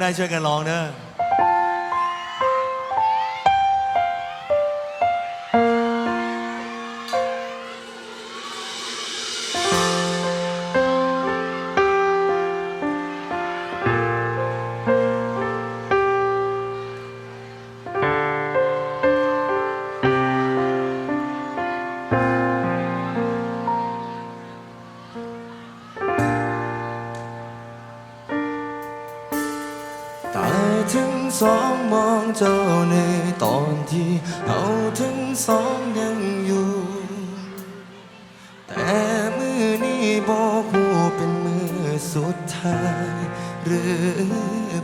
ได้ช่วยกันร้องเด้อ สองมองเจ้าในตอนที่เอาถึงสองยังอยู่ แต่มือนี้บอกหูเป็นมือสุดท้ายหรือ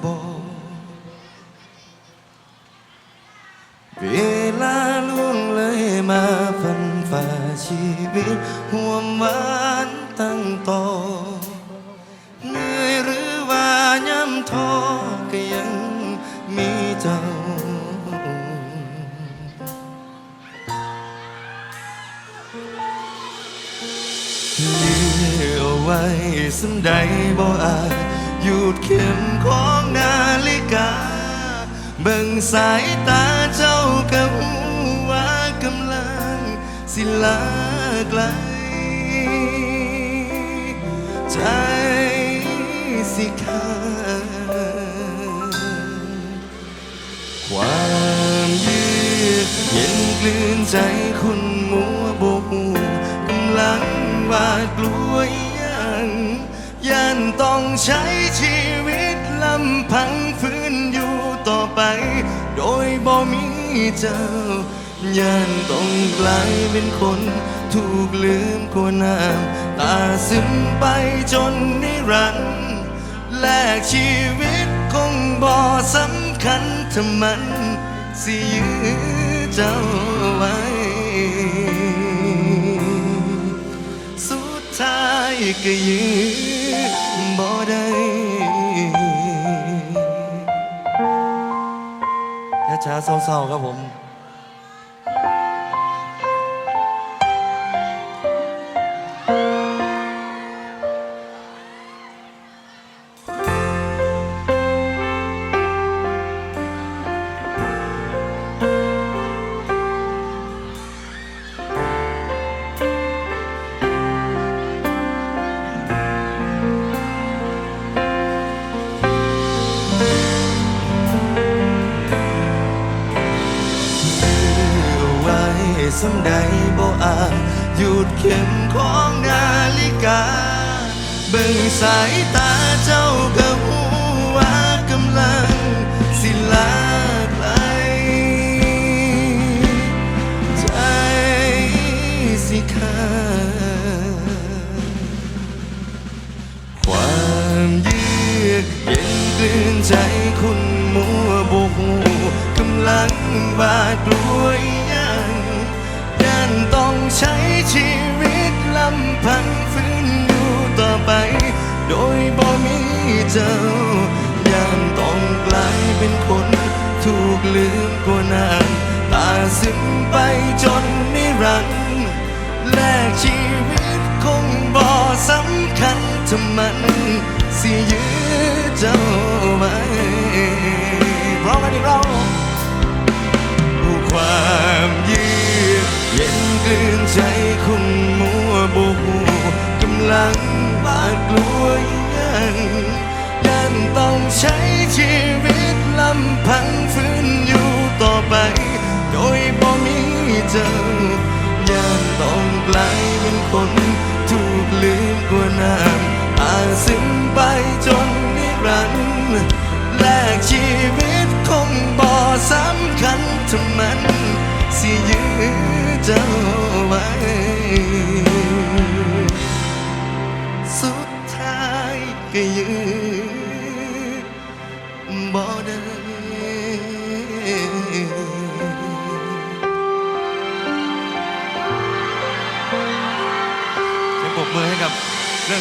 บอกเวลาล่วงเลยมาพันฝ่าชีวิตห่วมหวา ไว้สันใดบ่อาจหยุดเข็มของนาฬิกา เบิ่งสายตาเจ้ากับหูว่ากำลังสิลาไกล ใจสิขาดความยืดเย็นกลืนใจคุณมัวโบกูกำลังวาดกลัวอีหยัง ยันต้องใช้ชีวิตลำพังฝืนอยู่ต่อไป โดยบ่มีเจ้ายันต้องกลายเป็นคน ถูกลืมกว่าน้ำตาซึมไปจนนิรันดร์แลกชีวิตคงบ่สำคัญถ้ามันสิยื้อเจ้าไว้สุดท้ายก็ยื้อ บ่ได้ช้าๆเศร้าๆครับผม เบิ่งสายตาเจ้าก็หูว่ากำลังสิลาไกลใจสิขาดความเยือกเย็นกลืนใจคุณมัวบหูกำลังบาดกลัวยังยันต้องใช้ชีวิต โดยบ่มีเจ้ายันต้องกลายเป็นคน ถูกลืมกว่าน้ำตาซึมไปจนนิรันดร์แลกชีวิตคงบ่สำคัญถ้ามัน สิยื้อเจ้าไว้พร้อมกันอีกรอบผู้ความยืดเย็นกลืนใจคงมัวบูกำลังากลัวยังยันต้องใช้ชีวิตลำพังฝืนอยู่ต่อไป โดยบ่มีเจ้ายันต้องกลายเป็นคนถูกลืมกว่าน้ำตาซึมไปจนนิรันดร์แลกชีวิตคงบ่สำ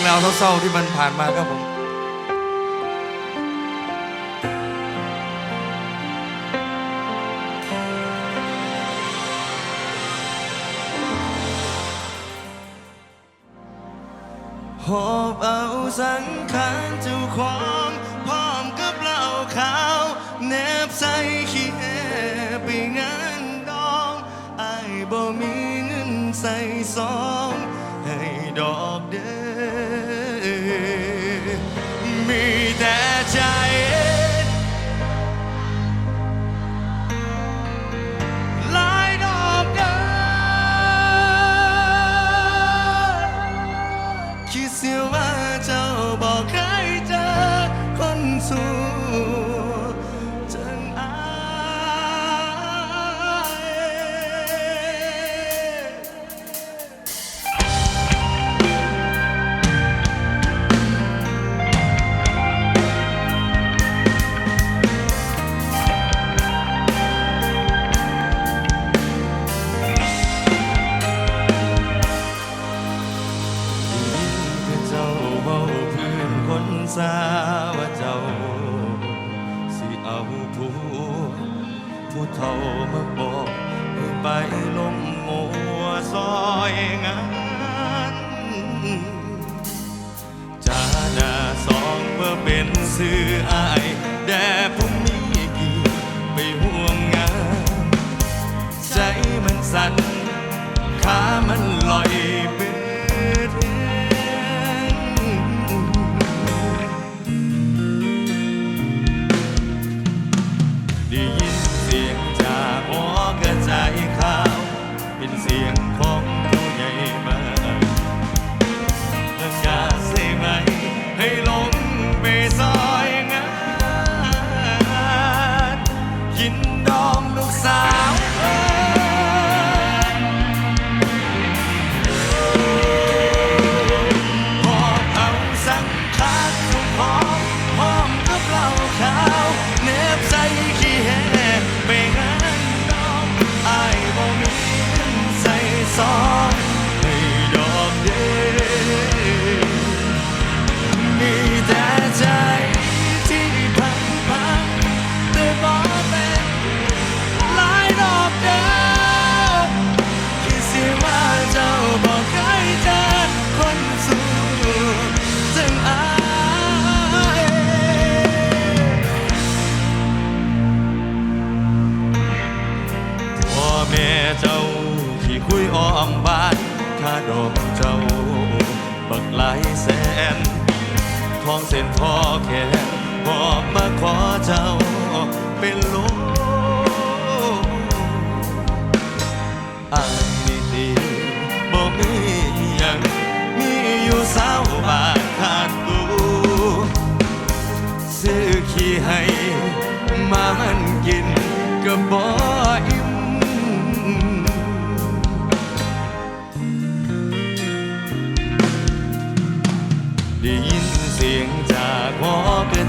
ราวเศร้าๆที่มันผ่านมาครับผมหอบเอาสังขารเจ้าของพร้อมกับเหล่าขาวแนบใส่ขี้แอไปงานดองไอ้ายบ่มีเงินใส่ซอง มีแต่ใจหลายดอกเดินคิดเสียว่าเจ้าบอกเคยเจอคนสู้ ผู้เฒ่ามาบอกให้ไปลงมัวซอยงานจาดาสองเมื่อเป็นสื่ออายแด่ผู้มีกี่ไปห่วงงาน ใจมันสั่นขามันลอย อ้อมบ้านค่าดอกเจ้า บักหลายแสนทองเส้นทอแขนหอมาขอเจ้าเป็นลูกอายนี่ดีบ่มีหยังมีอยู่สาวบาทขาดตูซื้อขี้ให้มามันกินก็บอิ่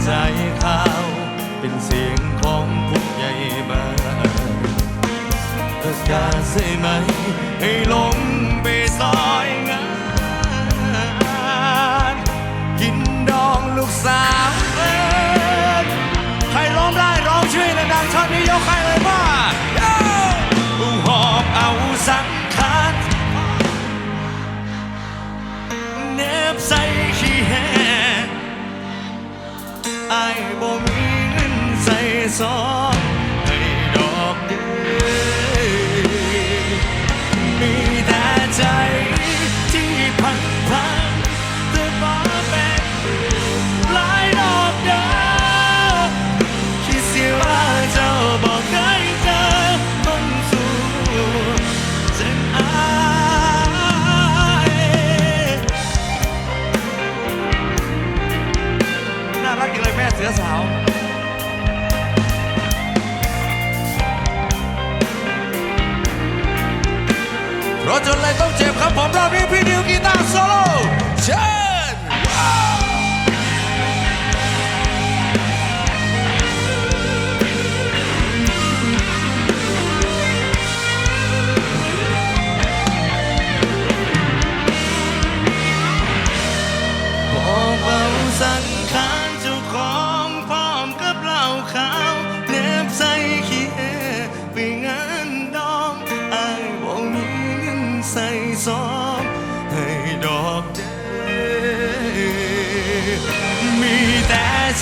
อกระจายข่าว เป็นเสียงของผู้ใหญ่บ้านประกาศใช่ไหม ให้ลงไปซอยงาน กินดองลูกสาวเอิ้นใครร้องได้ร้องช่วยดังชอบนี้ยกใครเลยว่าหอบเอาสังขารเนบใส่ บ่มีเงินใส่ซอง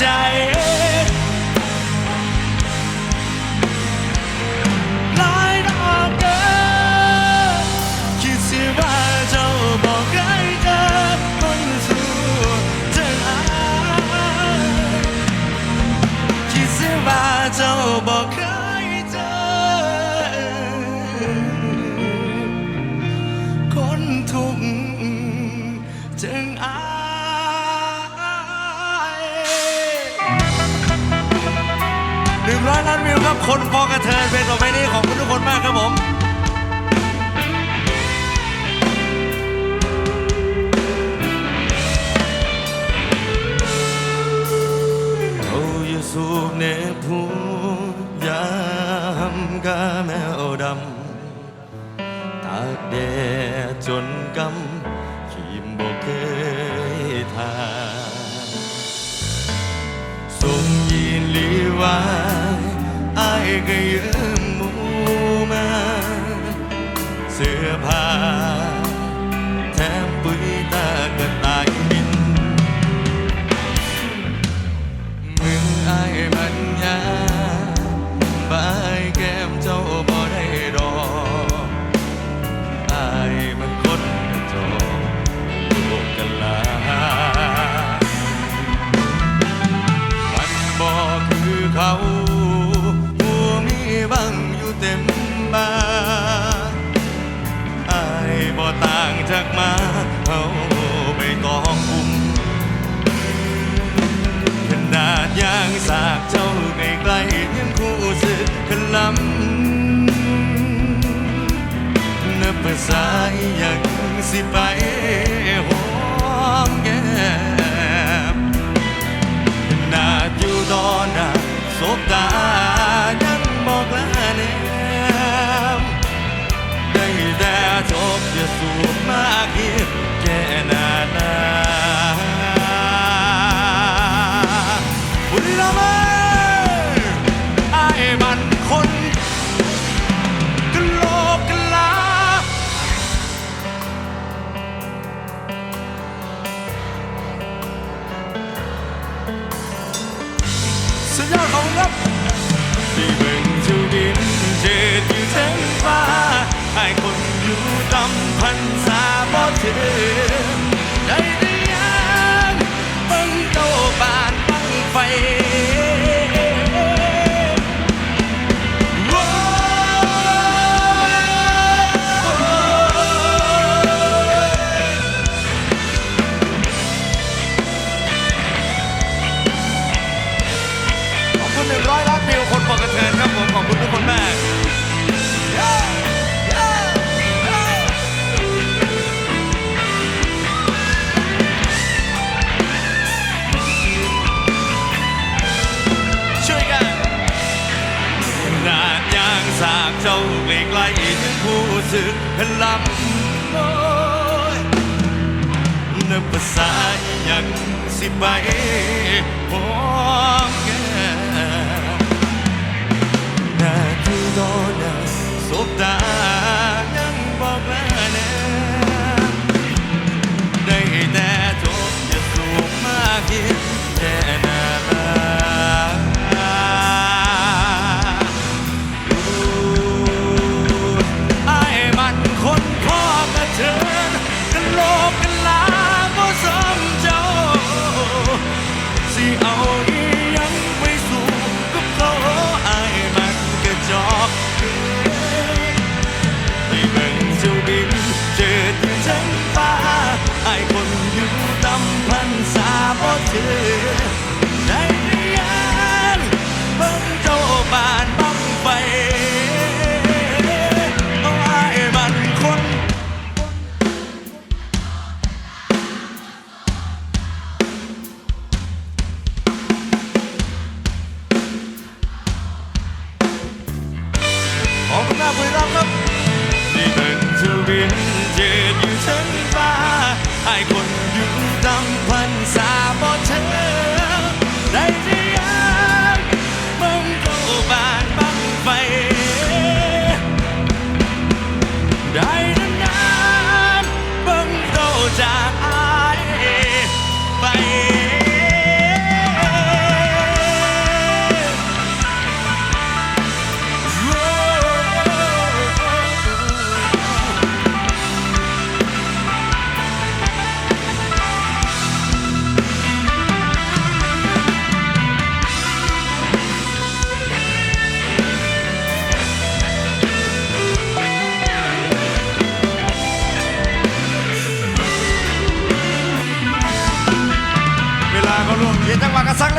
อับคนพอกระเทินเป็นต่อไปนี้ของคุณทุกคนมากครับผมเขาเยสูบเนผูยามกาแมวดำตากแดดจนกำ ก็ยืมมูมา เสื้อผ้าางจากมาเอาไปกองคุมขนาดยางสากเจ้าใกล้ๆยังคู่สึกขล้ำนับภาษาอยางสิไป 환사 버튼.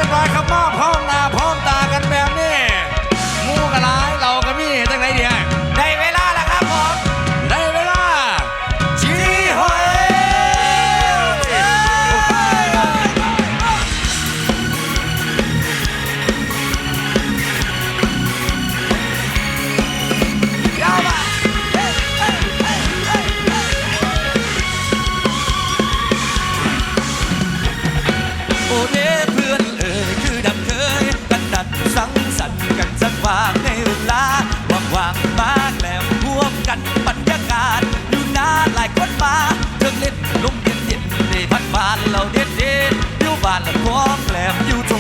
บร้อยครับมอบห้องนาพ วางในเวลาว่างๆมางแล้วร่วมกันบรรยากาศ อยู่นานหลายคนมาเทิงเล่นลมเย็นเย็นในพัดบานเราเด็ดเด็ดๆอยู่บ้านละพร้อมแหลมอยู่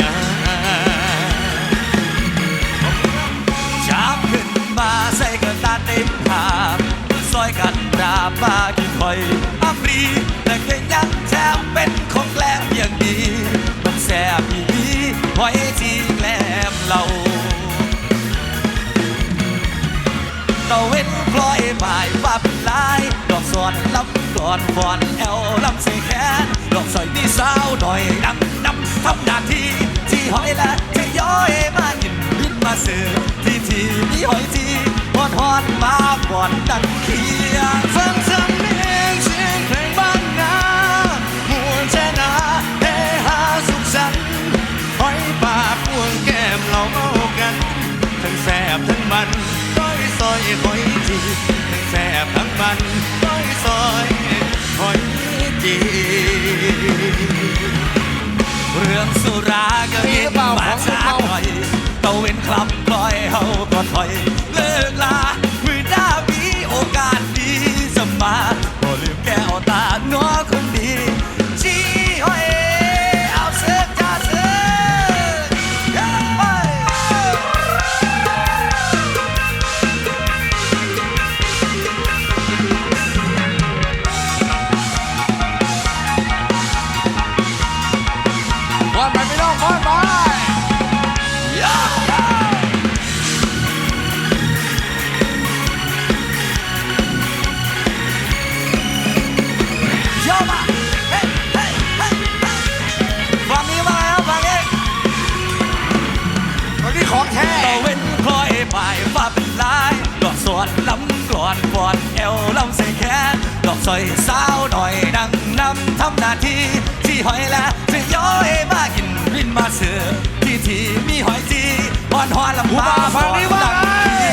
นาจับขึ้นมาใส่กระดาเต็มภาพซอยกันดาบากินคอยอัปรีแต่ก็ยังแทบเป็นของแกล้มอย่างดีมันแสบอีดีหอยที่แกล้มเราตะเว้นพลอยบ่ายฟ้าเป็นลาย ดอกสอนลำกอนฟอนแอลลำเสแขนดอกสอยที่สาวหน่อยดังนำทำหน้าที่ที่ หอยละจะย้อยมากินบินมาเสือที่ที่มีหอยที่ฮอนฮอนมาก่อนดังเคียงฟังสำเนียง เำทำหน้าที่ที่หอยและจะย้อยมากินบินมาเสือที่ที่มีหอยจีฮอนฮอนลำบาบ่าวฝั่งนี้ว่าดังไง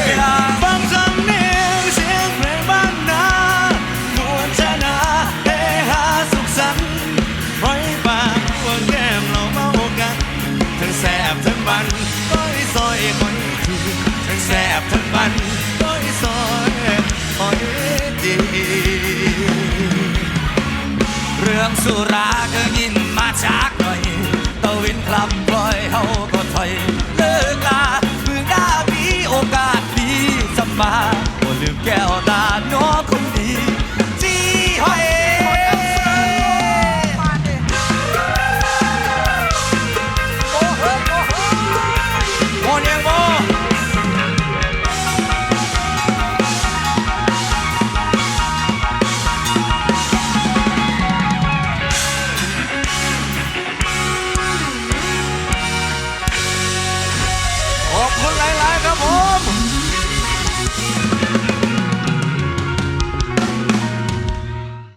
เวลาฟังสำเนียงเสียงเพลงบ้านนามวนชนะเฮฮาสุขสันต์หอยปากพวแก้มเราเมากันทั้งแสบทั้งมันต้อยซอยหอยทีทั้งแสบทั้งมันต้อยซอยหอยที มืองสุราก็ยินมาจากหน่อยตะวินคลำปล่อยเฮาก็ถอยเลิกลา